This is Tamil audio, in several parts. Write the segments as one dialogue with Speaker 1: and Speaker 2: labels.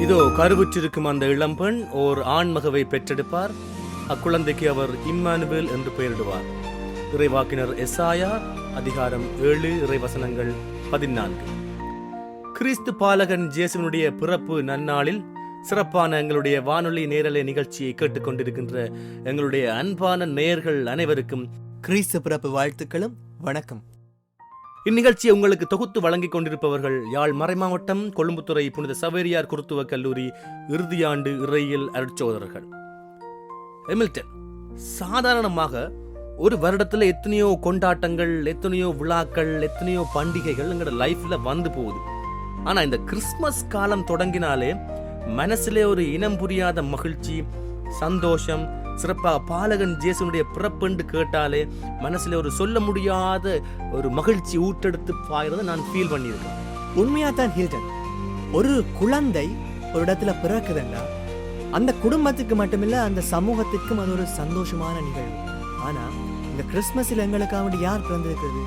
Speaker 1: இதோ கருவுற்றிருக்கும் அந்த இளம்பெண் ஓர் ஆண்மகவை பெற்றெடுப்பார். அக்குழந்தைக்கு அவர் இம்மானுவேல் என்று பெயரிடுவார். இறைவாக்கினர் எஸ்ஆயா அதிகாரம் ஏழு இறைவசனங்கள் பதினான்கு. கிறிஸ்து பாலகன் ஜேசுனுடைய பிறப்பு நன்னாளில் சிறப்பான எங்களுடைய வானொலி நேரலை நிகழ்ச்சியை கேட்டுக்கொண்டிருக்கின்ற எங்களுடைய அன்பான நேயர்கள் அனைவருக்கும்
Speaker 2: கிறிஸ்து பிறப்பு வாழ்த்துக்களும் வணக்கம்.
Speaker 1: இந்நிகழ்ச்சியை உங்களுக்கு தொகுத்து வழங்கிக் கொண்டிருப்பவர்கள் யாழ் மறைமாவட்டம் கொழும்புத்துறை புனித சவேரியார் குருத்துவ கல்லூரி இறுதியாண்டு இறையில் அருட்சோதரர்கள். எமில்டன் சாதாரணமாக ஒரு வருடத்துல எத்தனையோ கொண்டாட்டங்கள் எத்தனையோ விழாக்கள் எத்தனையோ பண்டிகைகள் எங்களோட லைஃப்ல வந்து போகுது. ஆனா இந்த கிறிஸ்மஸ் காலம் தொடங்கினாலே மனசுல ஒரு இனம் புரியாத மகிழ்ச்சி சந்தோஷம் சிறப்பாக பாலகன் ஜேசுனுடைய பிறப்புண்டு கேட்டாலே மனசுல ஒரு சொல்ல முடியாத ஒரு மகிழ்ச்சி ஊட்டெடுத்து பாயிறத நான் ஃபீல் பண்ணியிருக்கேன்.
Speaker 2: உண்மையா தான் ஹில்டன். ஒரு குழந்தை ஒரு இடத்துல பிறக்குதுன்னா அந்த குடும்பத்துக்கு மட்டுமில்ல அந்த சமூகத்துக்கும் அது ஒரு சந்தோஷமான நிகழ்வு. ஆனா இந்த கிறிஸ்மஸில் எங்களுக்காக வேண்டி யார் பிறந்திருக்கிறது?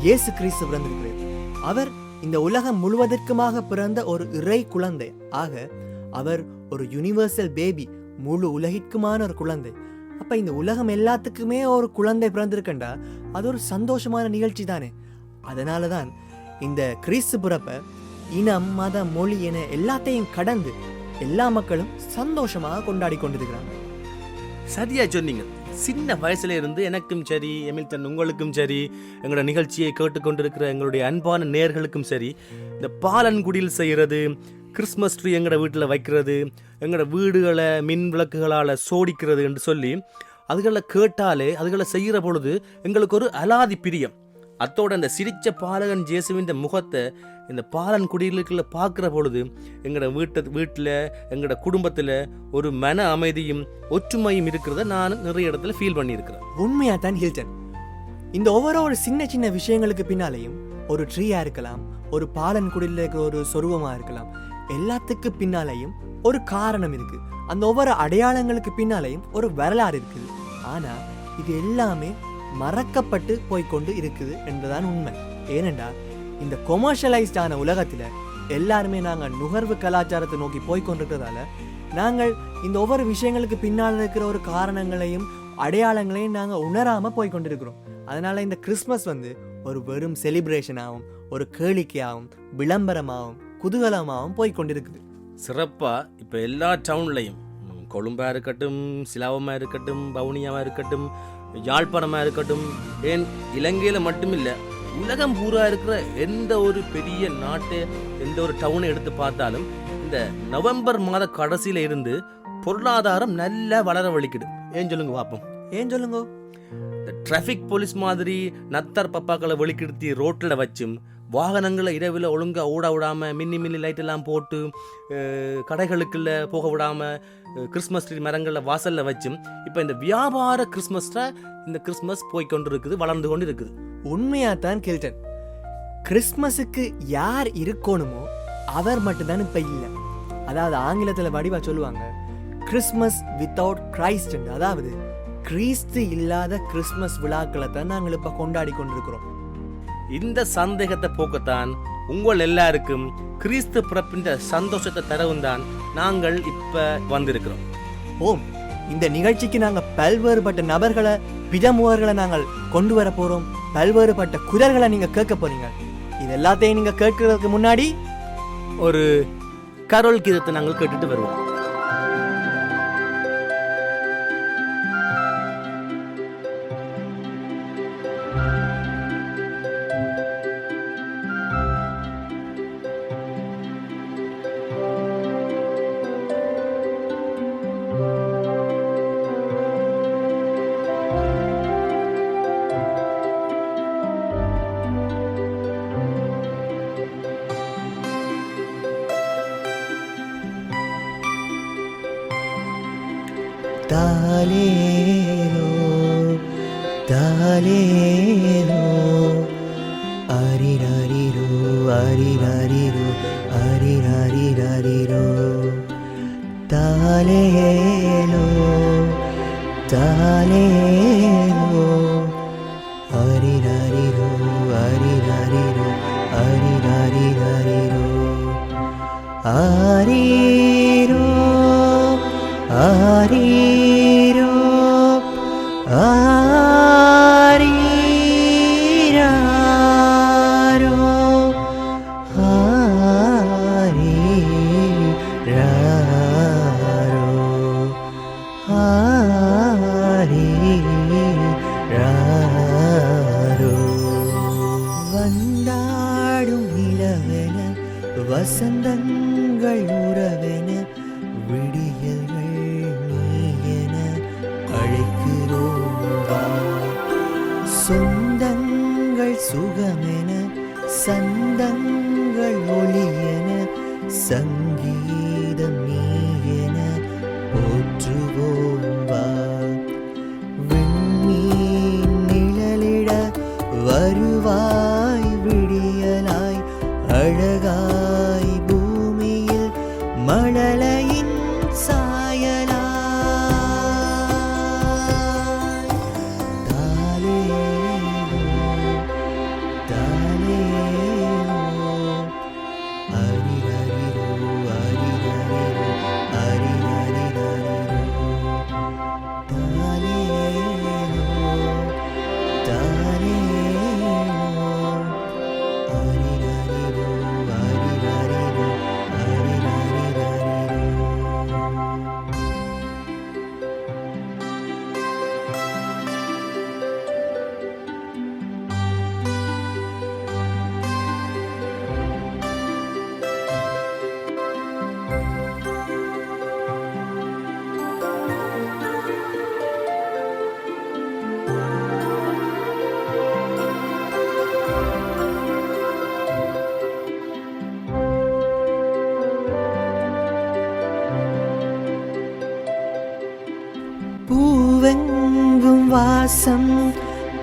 Speaker 2: இயேசு கிறிஸ்து பிறந்திருக்கிறது அவர் இந்த உலகம் முழுவதற்குமாக பிறந்த ஒரு இறை குழந்தை. ஆக அவர் ஒரு யூனிவர்சல் பேபி முழு உலகிற்குமான ஒரு குழந்தை. அப்போ இந்த உலகம் எல்லாத்துக்குமே ஒரு குழந்தை பிறந்திருக்கண்டா. அது ஒரு சந்தோஷமான நிகழ்ச்சி தானே. அதனால தான் இந்த கிறிஸ்து பிறப்ப இனம் மத மொழி என எல்லாத்தையும் கடந்து எல்லா மக்களும் சந்தோஷமாக கொண்டாடி கொண்டிருக்கிறாங்க.
Speaker 1: சரியா சொன்னீங்க. சின்ன வயசுல இருந்து எனக்கும் சரி எமில்தன் உங்களுக்கும் சரி எங்களோட நிகழ்ச்சியை கேட்டுக்கொண்டிருக்கிற எங்களுடைய அன்பான நேர்களுக்கும் சரி இந்த பாலன்குடியில் செய்கிறது கிறிஸ்மஸ் ட்ரீ எங்களோட வீட்டில் வைக்கிறது எங்களோட வீடுகளை மின் விளக்குகளால் சோடிக்கிறது என்று சொல்லி அதுகளை கேட்டாலே அதுகளை செய்கிற பொழுது எங்களுக்கு ஒரு அலாதி பிரியம். அத்தோட அந்த சிரித்த பாலகன் ஜேசுவின் முகத்தை இந்த பாலன் குடியிருக்கில் பார்க்குற பொழுது எங்களோட வீட்டு வீட்டில் எங்களோட குடும்பத்தில் ஒரு மன அமைதியும் ஒற்றுமையும் இருக்கிறத நான் நிறைய இடத்துல ஃபீல் பண்ணியிருக்கிறேன்.
Speaker 2: உண்மையாக தான் ஹில்டன். இந்த ஒவ்வொரு ஒரு சின்ன சின்ன விஷயங்களுக்கு பின்னாலேயும் ஒரு ட்ரீயாக இருக்கலாம் ஒரு பாலன் குடியில் இருக்கிற ஒரு சொருவமாக இருக்கலாம் எல்லாத்துக்கு பின்னாலேயும் ஒரு காரணம் இருக்கு. அந்த ஒவ்வொரு அடையாளங்களுக்கு பின்னாலேயும் ஒரு வரலாறு இருக்குது. ஆனா இது எல்லாமே மறக்கப்பட்டு போய்க்கொண்டு இருக்குது என்பதுதான் உண்மை. ஏனென்றா இந்த கொமர்ஷியலைஸ்டான உலகத்தில் எல்லாருமே நாங்கள் நுகர்வு கலாச்சாரத்தை நோக்கி போய்க்கொண்டிருக்கிறதால நாங்கள் இந்த ஒவ்வொரு விஷயங்களுக்கு பின்னால் இருக்கிற ஒரு காரணங்களையும் அடையாளங்களையும் நாங்க உணராம போய்க்கொண்டிருக்கிறோம் அதனால இந்த கிறிஸ்மஸ் வந்து ஒரு வெறும் செலிப்ரேஷனாகவும் ஒரு கேளிக்கையாகவும் விளம்பரமாகவும் குதூகலமாகவும் போய்க்கொண்டிருக்குது.
Speaker 1: சிறப்பாக இப்போ எல்லா டவுன்லையும் கொழும்பா இருக்கட்டும் சிலாவமாக இருக்கட்டும் பவுனியாவாக இருக்கட்டும் யாழ்ப்பாணமாக இருக்கட்டும் ஏன் இலங்கையில் மட்டுமில்லை உலகம் பூரா இருக்கிற எந்த ஒரு பெரிய நாட்டு எந்த ஒரு டவுனை எடுத்து பார்த்தாலும் இந்த நவம்பர் மாத கடைசியில இருந்து பொருளாதாரம் நல்லா வளர வலிக்குது. ஏன் சொல்லுங்க பார்ப்போம்
Speaker 2: ஏன் சொல்லுங்க?
Speaker 1: இந்த டிராஃபிக் போலீஸ் மாதிரி நத்தர் பப்பாக்களை வெளிக்கிடுத்தி ரோட்டில் வச்சும் வாகனங்களை இரவில் ஒழுங்காக ஓட விடாமல் மின்னி மின்னி லைட் எல்லாம் போட்டு கடைகளுக்குள்ளே போக விடாம கிறிஸ்மஸ் ட்ரீ மரங்களில் வாசலில் வச்சும் இப்போ இந்த வியாபார கிறிஸ்மஸில் இந்த கிறிஸ்மஸ் போய் கொண்டு இருக்குது வளர்ந்து கொண்டு இருக்குது
Speaker 2: உண்மையாக தான் கேள்டன் கிறிஸ்மஸுக்கு யார் இருக்கணுமோ அவர் மட்டும்தான் இப்போ இல்லை. அதாவது ஆங்கிலத்தில் வடிவாக சொல்லுவாங்க கிறிஸ்மஸ் வித்தவுட் கிரைஸ்ட் அதாவது கிறிஸ்து இல்லாத கிறிஸ்மஸ் விழாக்களை தான் நாங்கள் இப்போ கொண்டாடி கொண்டிருக்கிறோம்.
Speaker 1: இந்த சந்தேகத்தை போக்கத்தான் உங்கள் எல்லாருக்கும் கிறிஸ்து பிறப்பின் சந்தோஷத்தை தரவும் தான் நாங்கள் இப்போ வந்திருக்கிறோம்.
Speaker 2: ஓம். இந்த நிகழ்ச்சிக்கு நாங்க பல்வேறுபட்ட நபர்களை பிடமுவர்களை நாங்கள் கொண்டு வர போறோம். பல்வேறுபட்ட குரல்களை நீங்க கேட்க போறீங்க. இது எல்லாத்தையும் நீங்க கேட்கறதுக்கு முன்னாடி
Speaker 1: ஒரு கரோல் கீதத்தை நாங்கள் கேட்டுட்டு வருவோம்.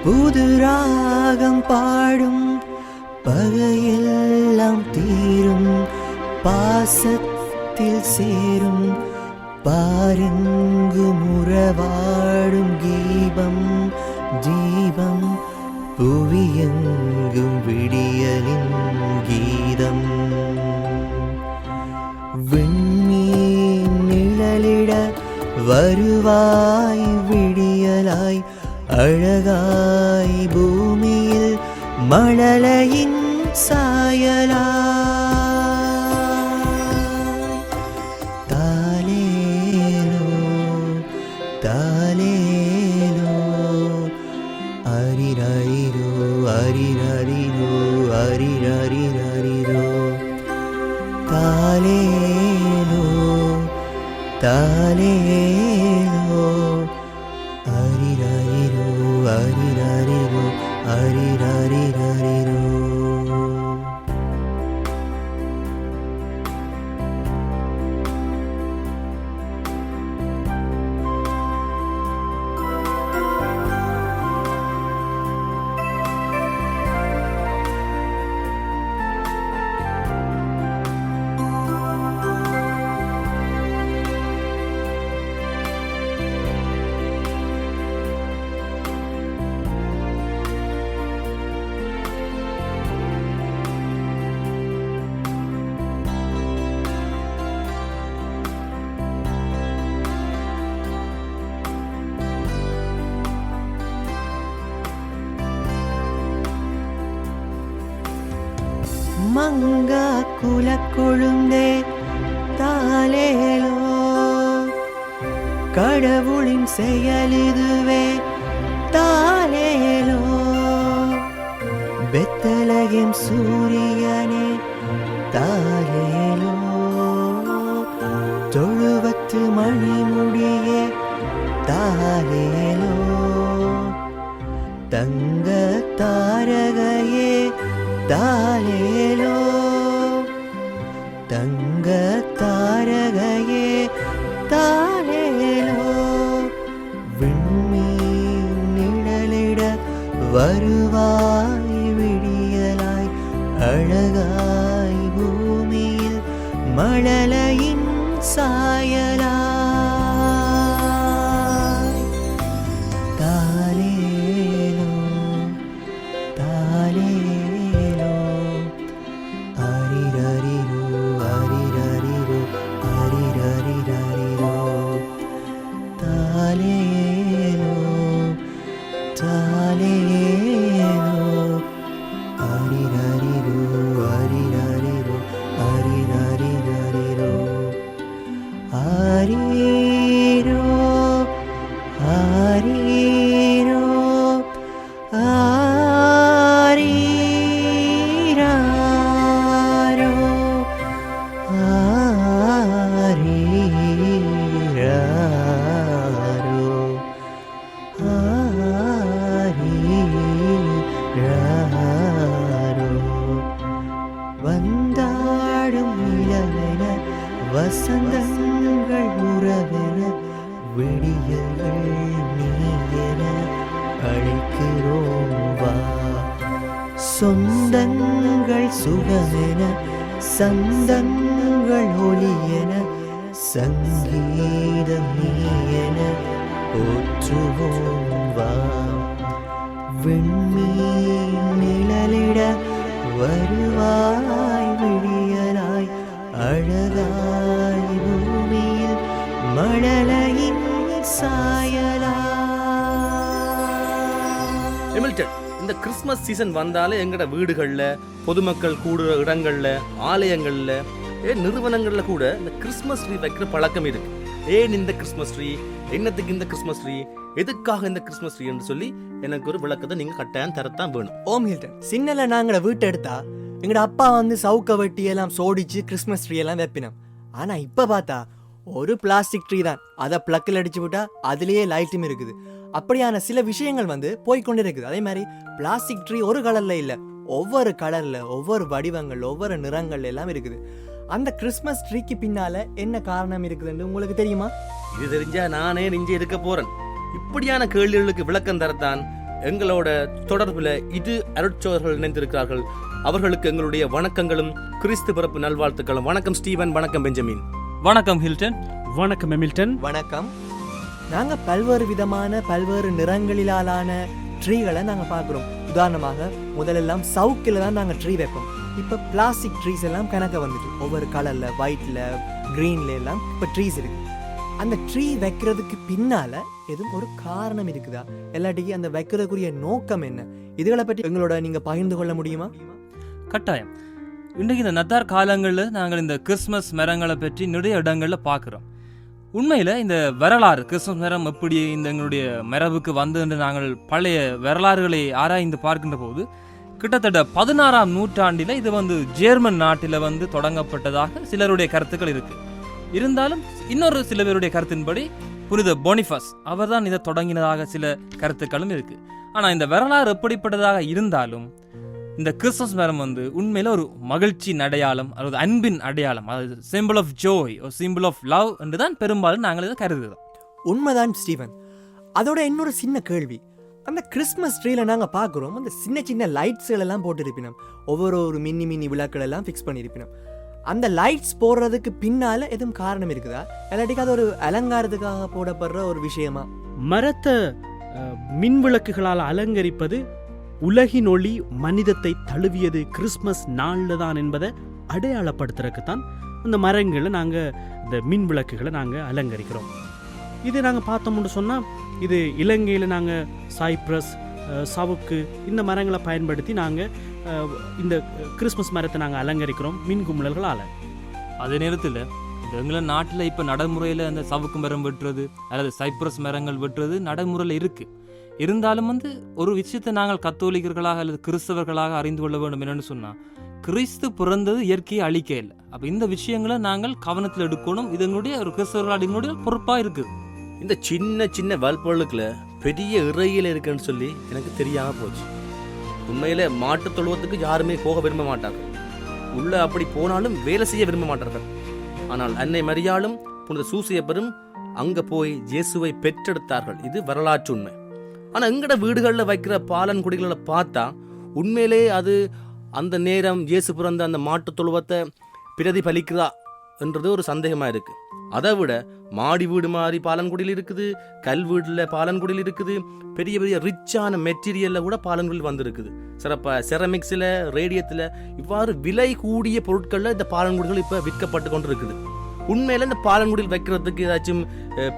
Speaker 3: புது ராகம் பாடும் பகையெல்லாம் தீரும் பாசத்தில் சேரும் பாருங்கு முறவாடும் தீபம் தீபம் புவியெங்கும் விடியலின் கீதம். விண்மீன் நிழலிட வருவாய் அழகாய் பூமியில் மழலை மங்கா குலக்கொழுந்தே தாலேலோ. கடவுளின் செயலிதுவே தாலேலோ.
Speaker 2: பெத்தலகம் சூரிய 等。தருவாய் விழியலாய் அழகாய் பூமியில் மழலையின் சாயலா
Speaker 1: எமில்டன் இந்த கிறிஸ்மஸ் சீசன் வந்தாலே எங்கட வீடுகளில் பொதுமக்கள் கூடுற இடங்களில் ஆலயங்களில் ஏன் கூட இந்த கிறிஸ்மஸ் ட்ரீ வைக்கிற பழக்கம் இருக்கு. ஏன் இந்த கிறிஸ்மஸ் ட்ரீ என்னத்துக்கு இந்த கிறிஸ்மஸ் ட்ரீ எதுக்காக இந்த கிறிஸ்மஸ் ட்ரீ என்று சொல்லி எனக்கு ஒரு விளக்கத்தை நீங்க கட்டாயம் தரத்தான் வேணும்.
Speaker 2: ஓம் ஹில்டன். சின்னல நாங்கள வீட்டை எடுத்தா எங்கட அப்பா வந்து சவுக்க வெட்டி எல்லாம் சோடிச்சு கிறிஸ்மஸ் ட்ரீ எல்லாம் வைப்பினோம். ஆனா இப்ப பார்த்தா ஒரு பிளாஸ்டிக் ட்ரீ தான். அதை பிளக்கில் அடிச்சு விட்டா அதுலேயே லைட்டும் இருக்குது. அப்படியான சில விஷயங்கள் வந்து போய்கொண்டே இருக்குது அதே மாதிரி பிளாஸ்டிக் ட்ரீ ஒரு கலர்ல இல்லை. ஒவ்வொரு கலர்ல ஒவ்வொரு வடிவங்கள் ஒவ்வொரு நிறங்கள் எல்லாம் இருக்குது. அந்த கிறிஸ்மஸ் ட்ரீக்கு பின்னால என்ன காரணம் இருக்குதுன்னு உங்களுக்கு தெரியுமா?
Speaker 1: இது தெரிஞ்சா நானே நெஞ்சு இருக்க போறேன். இப்படியான கேள்விகளுக்கு விளக்கம் தரத்தான் எங்களோட தொடர்புல இது அருட்சோதர்கள் இணைந்திருக்கிறார்கள். அவர்களுக்கு எங்களுடைய வணக்கங்களும் கிறிஸ்து பிறப்பு நல்வாழ்த்துக்களும். வணக்கம் ஸ்டீவன். வணக்கம் பெஞ்சமின்.
Speaker 4: வணக்கம் ஹில்டன்.
Speaker 5: வணக்கம் எமில்டன்.
Speaker 2: வணக்கம். நாங்க பல்வேறு விதமான பல்வேறு நிறங்களிலான ட்ரீகளை நாங்க பார்க்குறோம். உதாரணமாக முதலெல்லாம் சவுக்கில் தான் நாங்க ட்ரீ வைப்போம். இப்போ பிளாஸ்டிக் ட்ரீஸ் எல்லாம் கணக்க வந்துட்டு ஒவ்வொரு கலர்ல ஒயிட்ல கிரீன்ல எல்லாம் இப்போ ட்ரீஸ் இருக்கு. அந்த ட்ரீ வைக்கிறதுக்கு பின்னால எதுவும் ஒரு காரணம் இருக்குதா? எல்லாட்டிக்கு அந்த வைக்கிறதுக்குரிய நோக்கம் என்ன? இதுகளை பற்றி எங்களோட நீங்க பகிர்ந்து கொள்ள முடியுமா?
Speaker 4: கட்டாயம். இன்றைக்கு இந்த நத்தார் காலங்களில் நாங்கள் இந்த கிறிஸ்மஸ் மரங்களை பற்றி நிறைய இடங்களில் பார்க்குறோம். உண்மையில் இந்த வரலாறு கிறிஸ்மஸ் மரம் எப்படி இந்த எங்களுடைய மரபுக்கு வந்து என்று நாங்கள் பழைய வரலாறுகளை ஆராய்ந்து பார்க்கின்ற போது கிட்டத்தட்ட பதினாறாம் நூற்றாண்டில் இது வந்து ஜேர்மன் நாட்டில் வந்து தொடங்கப்பட்டதாக சிலருடைய கருத்துக்கள் இருக்கு. இருந்தாலும் இன்னொரு சில பேருடைய கருத்தின்படி புனித பொனிஃபஸ் அவர்தான் இதை தொடங்கினதாக சில கருத்துக்களும் இருக்கு. ஆனால் இந்த வரலாறு எப்படிப்பட்டதாக இருந்தாலும் இந்த கிறிஸ்மஸ் மரம் வந்து உண்மையில் ஒரு மகிழ்ச்சியின் அடையாளம் அதாவது அன்பின் அடையாளம் அதாவது சிம்பிள் ஆஃப் ஜோய் ஒரு சிம்பிள் ஆஃப் லவ் என்று தான் பெரும்பாலும் நாங்கள் இதை கருதுகிறோம்.
Speaker 2: உண்மைதான் ஸ்டீவன். அதோட இன்னொரு சின்ன கேள்வி. அந்த கிறிஸ்மஸ் ட்ரீல நாங்கள் பார்க்குறோம். அந்த சின்ன சின்ன லைட்ஸ்கள் எல்லாம் போட்டிருப்பினோம். ஒவ்வொரு ஒரு மின்னி மின்னி விழாக்கள் எல்லாம் ஃபிக்ஸ் பண்ணியிருப்பினோம் அந்த லைட்ஸ் போடுறதுக்கு பின்னால் எதுவும் காரணம் இருக்குதா? இல்லாட்டிக்கு அது ஒரு அலங்காரத்துக்காக போடப்படுற ஒரு விஷயமா?
Speaker 5: மரத்தை மின் விளக்குகளால் அலங்கரிப்பது உலகின் ஒளி மனிதத்தை தழுவியது கிறிஸ்மஸ் நாளில் தான் என்பதை அடையாளப்படுத்துறதுக்கு தான் அந்த மரங்களை நாங்கள் இந்த மின் விளக்குகளை நாங்கள் அலங்கரிக்கிறோம். இது நாங்கள் பார்த்தோம்னு சொன்னால் இது இலங்கையில் நாங்கள் சைப்ரஸ் சவுக்கு இந்த மரங்களை பயன்படுத்தி நாங்கள் இந்த கிறிஸ்மஸ் மரத்தை நாங்கள் அலங்கரிக்கிறோம் மின் கும்பல்களால்
Speaker 4: அதே நேரத்தில் எங்களை நாட்டில் இப்போ நடைமுறையில் அந்த சவுக்கு மரம் வெட்டுறது அல்லது சைப்ரஸ் மரங்கள் வெட்டுறது நடைமுறையில் இருக்குது இருந்தாலும் வந்து ஒரு விஷயத்தை நாங்கள் கத்தோலிக்கர்களாக அல்லது கிறிஸ்தவர்களாக அறிந்து கொள்ள வேண்டும் என்னென்னு சொன்னால் கிறிஸ்து பிறந்தது இயற்கையை அழிக்க இல்லை. அப்போ இந்த விஷயங்களை நாங்கள் கவனத்தில் எடுக்கணும். இது எங்களுடைய ஒரு கிறிஸ்தவர்கள் எங்களுடைய பொறுப்பாக இருக்குது.
Speaker 1: இந்த சின்ன சின்ன வல்பொருளுக்குள்ள பெரிய இறையில் இருக்குன்னு சொல்லி எனக்கு தெரியாமல் போச்சு. உண்மையில் மாட்டுத் தொழுவத்துக்கு யாருமே போக விரும்ப மாட்டார்கள் உள்ளே அப்படி போனாலும் வேலை செய்ய விரும்ப மாட்டார்கள். ஆனால் அன்னை மரியாளும் புனித சூசியப்பரும் அங்கே போய் இயேசுவை பெற்றெடுத்தார்கள். இது வரலாற்று உண்மை. ஆனால் எங்கட வீடுகளில் வைக்கிற பாலன் குடிகளை பார்த்தா உண்மையிலே அது அந்த நேரம் இயேசு பிறந்த அந்த மாட்டுத் தொழுவத்தை பிரதிபலிக்குதா என்றது ஒரு சந்தேகமாக இருக்குது அதை விட மாடி வீடு மாதிரி பாலன்குடியில் இருக்குது கல் வீட்டில் பாலன்குடியில் இருக்குது பெரிய பெரிய ரிச்சான மெட்டீரியலில் கூட பாலன்குடியில் வந்திருக்குது. சிறப்பாக செரமிக்ஸில் ரேடியத்தில் இவ்வாறு விலை கூடிய பொருட்களில் இந்த பாலன்குடிகள் இப்போ விற்கப்பட்டு கொண்டு இருக்குது உண்மையில இந்த பாலன்குடியில் வைக்கிறதுக்கு ஏதாச்சும்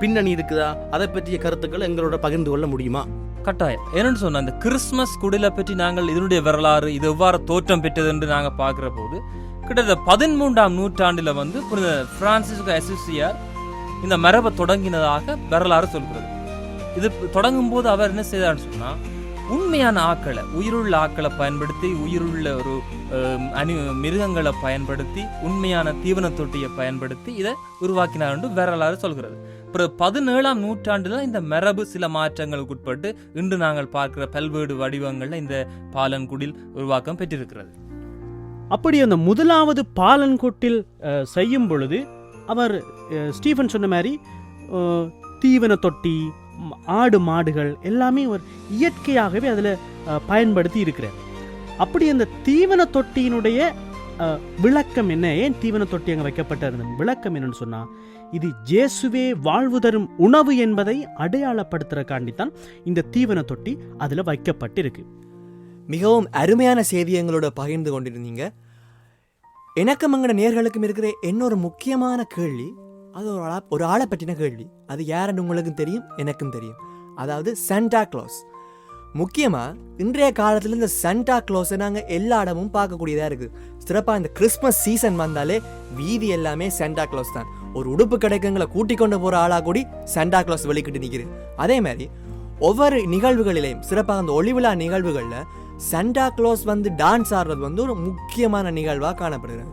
Speaker 1: பின்னணி இருக்குதா? அதை பற்றிய கருத்துக்கள் எங்களோட பகிர்ந்து கொள்ள முடியுமா?
Speaker 4: கட்டாயம். என்னென்னு சொன்னால் அந்த கிறிஸ்மஸ் குடிலை பற்றி நாங்கள் இதனுடைய வரலாறு இது எவ்வாறு தோற்றம் பெற்றது என்று நாங்கள் பார்க்குற போது கிட்டத்தட்ட பதிமூன்றாம் நூற்றாண்டில் வந்து புனித பிரான்சிஸ்கோ அசோசியார் இந்த மரபை தொடங்கினதாக வரலாறு சொல்கிறது. இது தொடங்கும் போது அவர் என்ன செய்தார்னு சொன்னால் உண்மையான ஆக்களை உயிருள்ள ஆக்களை பயன்படுத்தி உயிருள்ள ஒரு அணி மிருகங்களை பயன்படுத்தி உண்மையான தீவன தொட்டியை பயன்படுத்தி இதை உருவாக்கினார் என்று வரலாறு சொல்கிறது. அப்புறம் பதினேழாம் நூற்றாண்டுல இந்த மரபு சில மாற்றங்களுக்கு உட்பட்டு இன்று நாங்கள் பார்க்கிற பல்வேறு வடிவங்களில் இந்த பாலன்குடில் உருவாக்கம் பெற்றிருக்கிறது.
Speaker 5: அப்படி அந்த முதலாவது பாலன்கொட்டில் செய்யும் பொழுது அவர் ஸ்டீஃபன் சொன்ன மாதிரி தீவன தொட்டி ஆடு மாடுகள் எல்லாமே ஒரு இயற்கையாகவே அதில் பயன்படுத்தி இருக்கிறார். அப்படி அந்த தீவன தொட்டியினுடைய விளக்கம் என்ன? ஏன் தீவன தொட்டி அங்கே வைக்கப்பட்டிருந்த விளக்கம் என்னன்னு சொன்னால் இது ஜேசுவே வாழ்வு தரும் உணவு என்பதை அடையாளப்படுத்துறதுக்காண்டித்தான் இந்த தீவன தொட்டி அதில் வைக்கப்பட்டிருக்கு.
Speaker 2: மிகவும் அருமையான செய்தியை எங்களோட பகிர்ந்து கொண்டிருந்தீங்க. எனக்கும் எங்களோட நேர்களுக்கும் இருக்கிற இன்னொரு முக்கியமான கேள்வி அது ஒரு ஆளா ஒரு ஆளை பற்றின கேள்வி. அது யாருன்னு உங்களுக்கும் தெரியும் எனக்கும் தெரியும். அதாவது சண்டா க்ளாஸ் முக்கியமாக இன்றைய காலத்தில் இந்த சாண்டா க்ளோஸை நாங்கள் எல்லா இடமும் பார்க்கக்கூடியதாக இருக்குது சிறப்பாக இந்த கிறிஸ்மஸ் சீசன் வந்தாலே வீதி எல்லாமே சண்டா க்ளோஸ் தான். ஒரு உடுப்பு கிடைக்குங்களை கூட்டிக் கொண்டு போகிற ஆளாக கூடி சண்டா க்ளோஸ் வெளிக்கிட்டு நிற்கிறேன் அதே மாதிரி ஒவ்வொரு நிகழ்வுகளிலையும் சிறப்பாக அந்த ஒளிவிழா நிகழ்வுகளில் சண்டா க்ளோஸ் வந்து டான்ஸ் ஆடுறது வந்து ஒரு முக்கியமான நிகழ்வாக காணப்படுகிறது.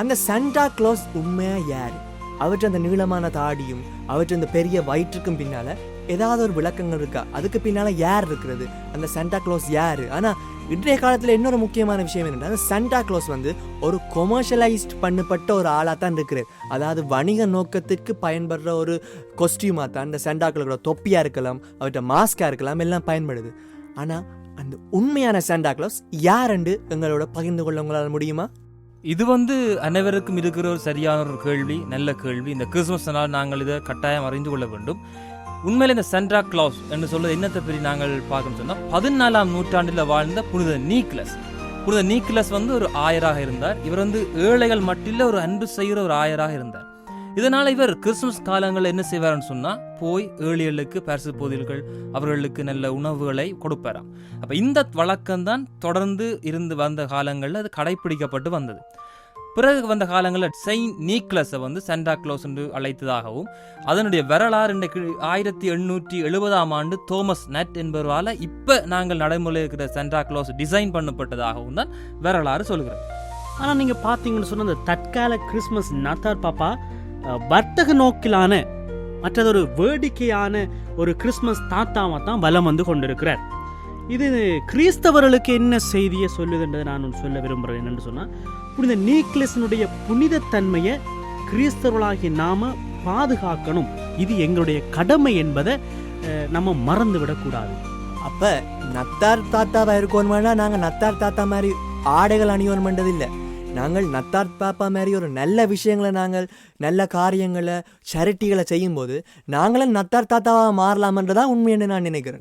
Speaker 2: அந்த சண்டா க்ளோஸ் உண்மையாக யார்? அவற்றை அந்த நீளமான தாடியும் அவற்றை அந்த பெரிய வயிற்றுக்கும் பின்னால் ஏதாவது ஒரு விளக்கங்கள் இருக்கா? அதுக்கு பின்னால் யார் இருக்கிறது? அந்த சண்டா க்ளோஸ் யார்? ஆனால் இன்றைய காலத்தில் இன்னொரு முக்கியமான விஷயம் என்னென்னா அந்த சண்டா க்ளோஸ் வந்து ஒரு கொமர்ஷியலைஸ்ட் பண்ணப்பட்ட ஒரு ஆளாக தான் இருக்கிறது அதாவது வணிக நோக்கத்துக்கு பயன்படுற ஒரு கொஸ்டியூமாக தான் இந்த சண்டா க்ளாஸோட தொப்பியாக இருக்கலாம் அவர்கிட்ட மாஸ்காக இருக்கலாம் எல்லாம் பயன்படுது. ஆனால் அந்த உண்மையான சாண்டா கிளாஸ் யாருண்டு எங்களோட பகிர்ந்து கொள்ள உங்களால் முடியுமா?
Speaker 4: இது வந்து அனைவருக்கும் இருக்கிற ஒரு சரியான ஒரு கேள்வி நல்ல கேள்வி. இந்த கிறிஸ்துமஸ்னால் நாங்கள் இதை கட்டாயம் அறிந்து கொள்ள வேண்டும். உண்மையில் இந்த சென்ட்ரா கிளாஸ் என்று சொல்ல என்னத்தை பற்றி நாங்கள் பார்க்கணும் சொன்னால் பதினாலாம் நூற்றாண்டில் வாழ்ந்த புனித நீக்லஸ். புனித நீக்லஸ் வந்து ஒரு ஆயராக இருந்தார். இவர் வந்து ஏழைகள் மட்டில் ஒரு அன்பு செய்கிற ஒரு ஆயராக இருந்தார். இதனால் இவர் கிறிஸ்துமஸ் காலங்களில் என்ன செய்வார்னு சொன்னால் போய் ஏழியலுக்கு பரிசு பொதில்கள் அவர்களுக்கு நல்ல உணவுகளை கொடுப்பாராம். அப்போ இந்த வழக்கம்தான் தொடர்ந்து இருந்து வந்த காலங்களில் அது கடைபிடிக்கப்பட்டு வந்தது. பிறகு வந்த காலங்களில் செயின்ட் நீக்லஸை வந்து சென்டா க்ளோஸ் என்று அழைத்ததாகவும் அதனுடைய வரலாறு இன்றைக்கு ஆயிரத்தி எண்ணூற்றி எழுபதாம் ஆண்டு தோமஸ் நட் என்பவரால் இப்போ நாங்கள் நடைமுறையில் இருக்கிற சென்டா க்ளோஸ் டிசைன் பண்ணப்பட்டதாகவும் தான் வரலாறு சொல்கிறது.
Speaker 5: ஆனால் நீங்கள் பார்த்தீங்கன்னு சொன்ன அந்த தற்கால கிறிஸ்மஸ் நத்தார் பாப்பா வர்த்தக நோக்கிலான மற்றதொரு வேடிக்கையான ஒரு கிறிஸ்மஸ் தாத்தாவாக தான் வலம் வந்து கொண்டிருக்கிறார். இது கிறிஸ்தவர்களுக்கு என்ன செய்தியை சொல்லுதுன்றதை நான் ஒன்று சொல்ல விரும்புகிறேன் என்னென்னு சொன்னால் புனித நீக்லஸினுடைய புனிதத்தன்மையை கிறிஸ்தவர்களாகிய நாம பாதுகாக்கணும். இது எங்களுடைய கடமை என்பதை நம்ம மறந்து விடக்கூடாது
Speaker 2: அப்போ நத்தார் தாத்தாவா வேணால் நாங்கள் நத்தார் தாத்தா மாதிரி ஆடைகள் அணியோன்மன்றது இல்லை நாங்கள் நத்தார் பாப்பா மாதிரி ஒரு நல்ல விஷயங்களை நாங்கள் நல்ல காரியங்களை சரிட்டிகளை செய்யும்போது நாங்களும் நத்தார் தாத்தாவாக மாறலாமன்றதான் உண்மை என்று நான் நினைக்கிறேன்.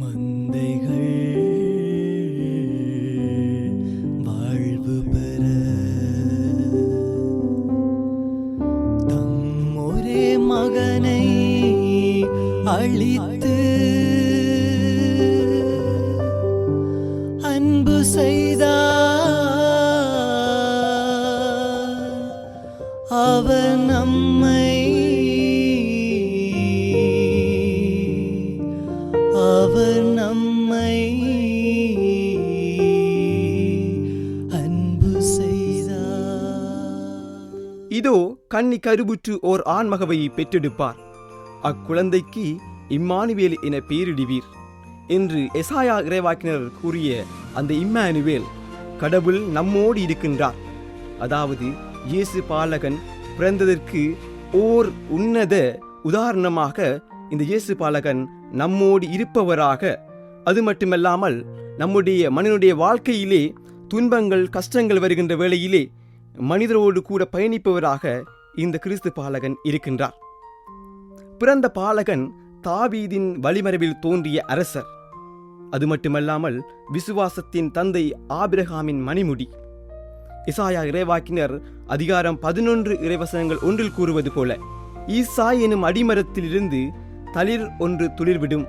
Speaker 2: மந்தைகள் செய்தார் அவர் நம்மை. அவர் நம்மை. அன்பு செய்தார்.
Speaker 6: இதோ கண்ணி கருவுற்று ஓர் ஆண்மகவை பெற்றெடுப்பார். அக்குழந்தைக்கு இம்மானுவேல் என பெயரிடுவீர் என்று எசாயா இறைவாக்கினர் கூறிய அந்த இம்மானுவேல் கடவுள் நம்மோடு இருக்கின்றார். அதாவது இயேசு பாலகன் பிறந்ததற்கு ஓர் உன்னத உதாரணமாக இந்த இயேசு பாலகன் நம்மோடு இருப்பவராக. அது மட்டுமல்லாமல் நம்முடைய மனிதனுடைய வாழ்க்கையிலே துன்பங்கள் கஷ்டங்கள் வருகின்ற வேளையிலே மனிதரோடு கூட பயணிப்பவராக இந்த கிறிஸ்து பாலகன் இருக்கின்றார். பிறந்த பாலகன் தாவீதின் வழிமரபில் தோன்றிய அரசர். அது மட்டுமல்லாமல் விசுவாசத்தின் தந்தை ஆபிரகாமின் மணிமுடி. இசாயா இறைவாக்கினர் அதிகாரம் பதினொன்று இறைவசனங்கள் ஒன்றில் கூறுவது போல ஈசா எனும் அடிமரத்திலிருந்து தளிர் ஒன்று துளிர்விடும்.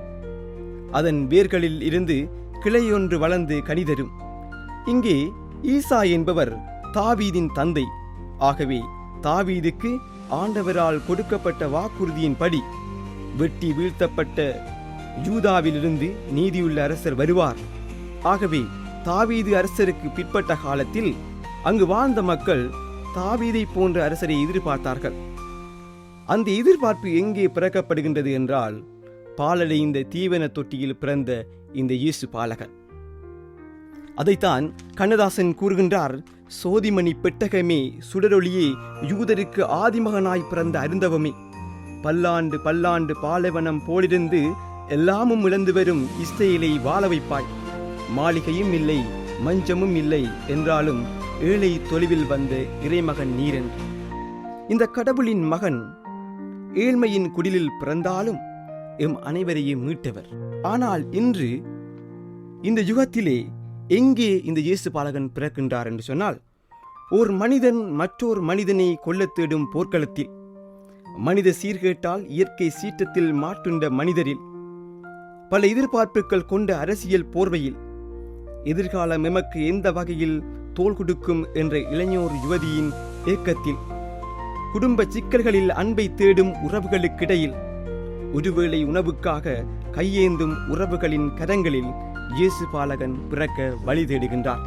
Speaker 6: அதன் வேர்களில் இருந்து கிளையொன்று வளர்ந்து கனிதரும். இங்கே ஈசா என்பவர் தாவீதின் தந்தை. ஆகவே தாவீதுக்கு ஆண்டவரால் கொடுக்கப்பட்ட வாக்குறுதியின்படி வெட்டி வீழ்த்தப்பட்ட யூதாவிலிருந்து நீதியுள்ள அரசர் வருவார். ஆகவே தாவீது அரசருக்கு பிற்பட்ட காலத்தில் அங்கு வாழ்ந்த மக்கள் தாவீதை போன்ற அரசரை எதிர்பார்த்தார்கள். அந்த எதிர்பார்ப்பு எங்கே பிறக்கப்படுகின்றது என்றால் பாலடைந்த தீவன தொட்டியில் பிறந்த இந்த இயேசு பாலகன். அதைத்தான் கண்ணதாசன் கூறுகின்றார் சோதிமணி பெட்டகமே சுடரொளியே யூதருக்கு ஆதிமகனாய் பிறந்த அருந்தவமே. பல்லாண்டு பல்லாண்டு பாலைவனம் போலிருந்து எல்லாமும் இழந்து வரும் இஸ்ரேலை வாழ வைப்பாய். மாளிகையும் இல்லை மஞ்சமும் இல்லை என்றாலும் ஏழை தொலைவில் வந்த இறைமகன் நீரன். இந்த கடவுளின் மகன் ஏழ்மையின் குடிலில் பிறந்தாலும் எம் அனைவரையும் மீட்டவர். ஆனால் இன்று இந்த யுகத்திலே எங்கே இந்த இயேசு பாலகன் பிறக்கின்றார் என்று சொன்னால் ஓர் மனிதன் மற்றொரு மனிதனை கொல்ல தேடும் போர்க்களத்தில் மனித சீர்கேட்டால் இயற்கை சீற்றத்தில் மாட்டுண்ட மனிதரில். பல எதிர்பார்ப்புகள் கொண்ட அரசியல் போர்வையில். எதிர்காலம் எமக்கு எந்த வகையில் தோள் கொடுக்கும் என்ற இளைஞர் யுவதியின் ஏக்கத்தில். குடும்ப சிக்கல்களில் அன்பை தேடும் உறவுகளுக்கிடையில். ஒருவேளை உணவுக்காக கையேந்தும் உறவுகளின் கரங்களில் இயேசு பாலகன் பிறக்க வழி தேடுகின்றார்.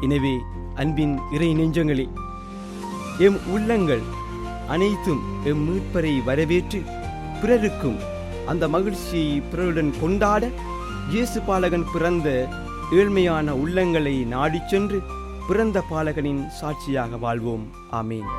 Speaker 6: எனவே அன்பின் இறை நெஞ்சங்களே எம் உள்ளங்கள் அனைத்தும் எம் மீட்பரை வரவேற்று பிறருக்கும் அந்த மகிழ்ச்சியை பிறருடன் கொண்டாட இயேசு பாலகன் பிறந்த ஏழ்மையான உள்ளங்களை நாடிச் சென்று பிறந்த பாலகனின் சாட்சியாக வாழ்வோம். ஆமீன்.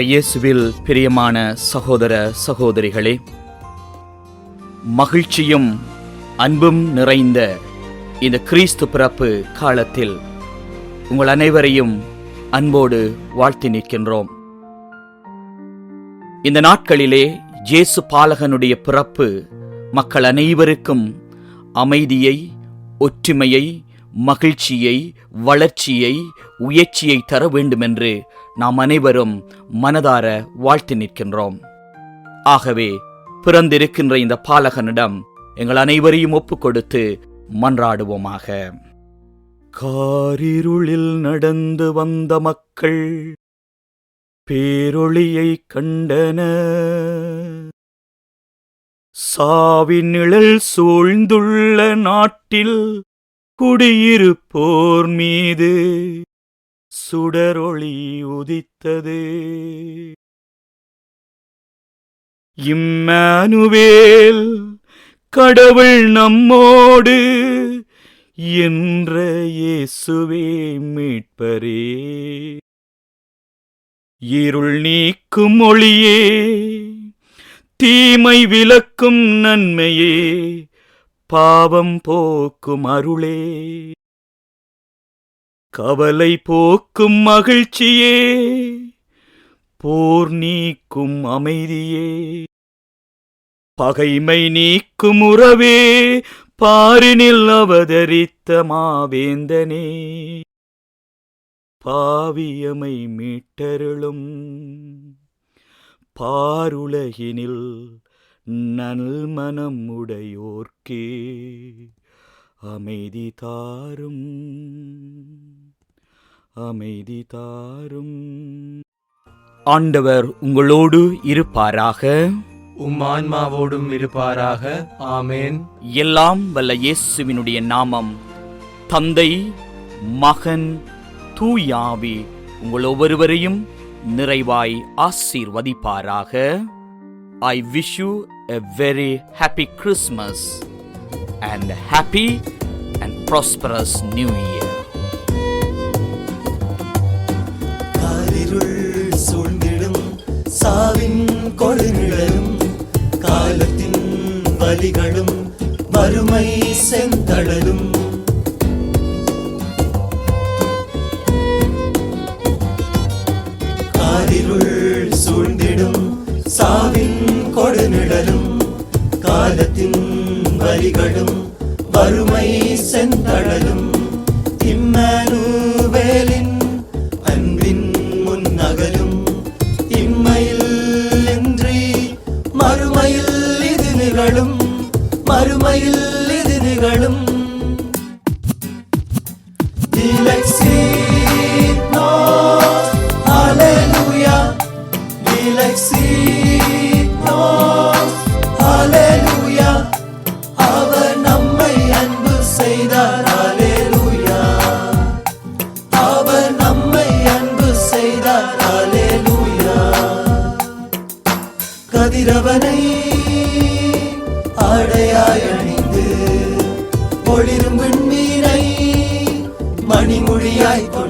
Speaker 7: இயேசுவில் பிரியமான சகோதர சகோதரிகளே மகிழ்ச்சியும் அன்பும் நிறைந்த இந்த கிறிஸ்து பிறப்பு காலத்தில் உங்கள் அனைவரையும் அன்போடு வாழ்த்தி நிற்கின்றோம். இந்த நாட்களிலே இயேசு பாலகனுடைய பிறப்பு மக்கள் அனைவருக்கும் அமைதியை ஒற்றுமையை மகிழ்ச்சியை வளர்ச்சியை உயர்ச்சியை தர வேண்டுமென்று நாம் அனைவரும் மனதார வாழ்த்து நிற்கின்றோம். ஆகவே பிறந்திருக்கின்ற இந்த பாலகனிடம் எங்கள் அனைவரையும் ஒப்புக் கொடுத்து மன்றாடுவோமாக. காரிருளில் நடந்து வந்த மக்கள் பேரொளியை கண்டன. சாவின் நிழல் சூழ்ந்துள்ள நாட்டில் குடியிருப்போர் மீது சுடரொளி உதித்தது. இம்மானுவேல் கடவுள் நம்மோடு என்ற இயேசுவே மீட்பரே. இருள் நீக்கும் ஒளியே தீமை விலக்கும் நன்மையே பாவம் போக்கும் அருளே. கவலை போக்கும் மகிழ்ச்சியே போர் நீக்கும் அமைதியே. பகைமை நீக்கும் உறவே பாரினில் அவதரித்த மாவேந்தனே. பாவியமை மீட்டருளும் பாருலகினில் நல்மனம் உடையோர்க்கே அமைதி தாரும். அமைதி தாரும். ஆண்டவர் உங்களோடு இருப்பாராக.
Speaker 2: உம் ஆன்மாவோடும் இருப்பாராக. ஆமேன்.
Speaker 7: எல்லாம் வல்ல இயேசுவினுடைய நாமம். தந்தை மகன் தூயாவி உங்கள் ஒவ்வொருவரையும் நிறைவாய் ஆசீர்வதிப்பாராக. I wish you a very happy Christmas
Speaker 8: and happy and prosperous new year സൂഴ്ന്നിടും സാവിൻ കൊളിനിഴലും കാലത്തിൻ വലികളും വറുമൈ സെന്തടലും. കാലിരുൾ സൂഴ്ന്നിടും സാവിൻ കൊടുനിഴലും കാലത്തിൻ வழிகளும் வறுமை செந்தழலும் கதிரவனை ஆடையாய் ஒளிரும் விண்மீனை மணிமொழியாய் கொண்டு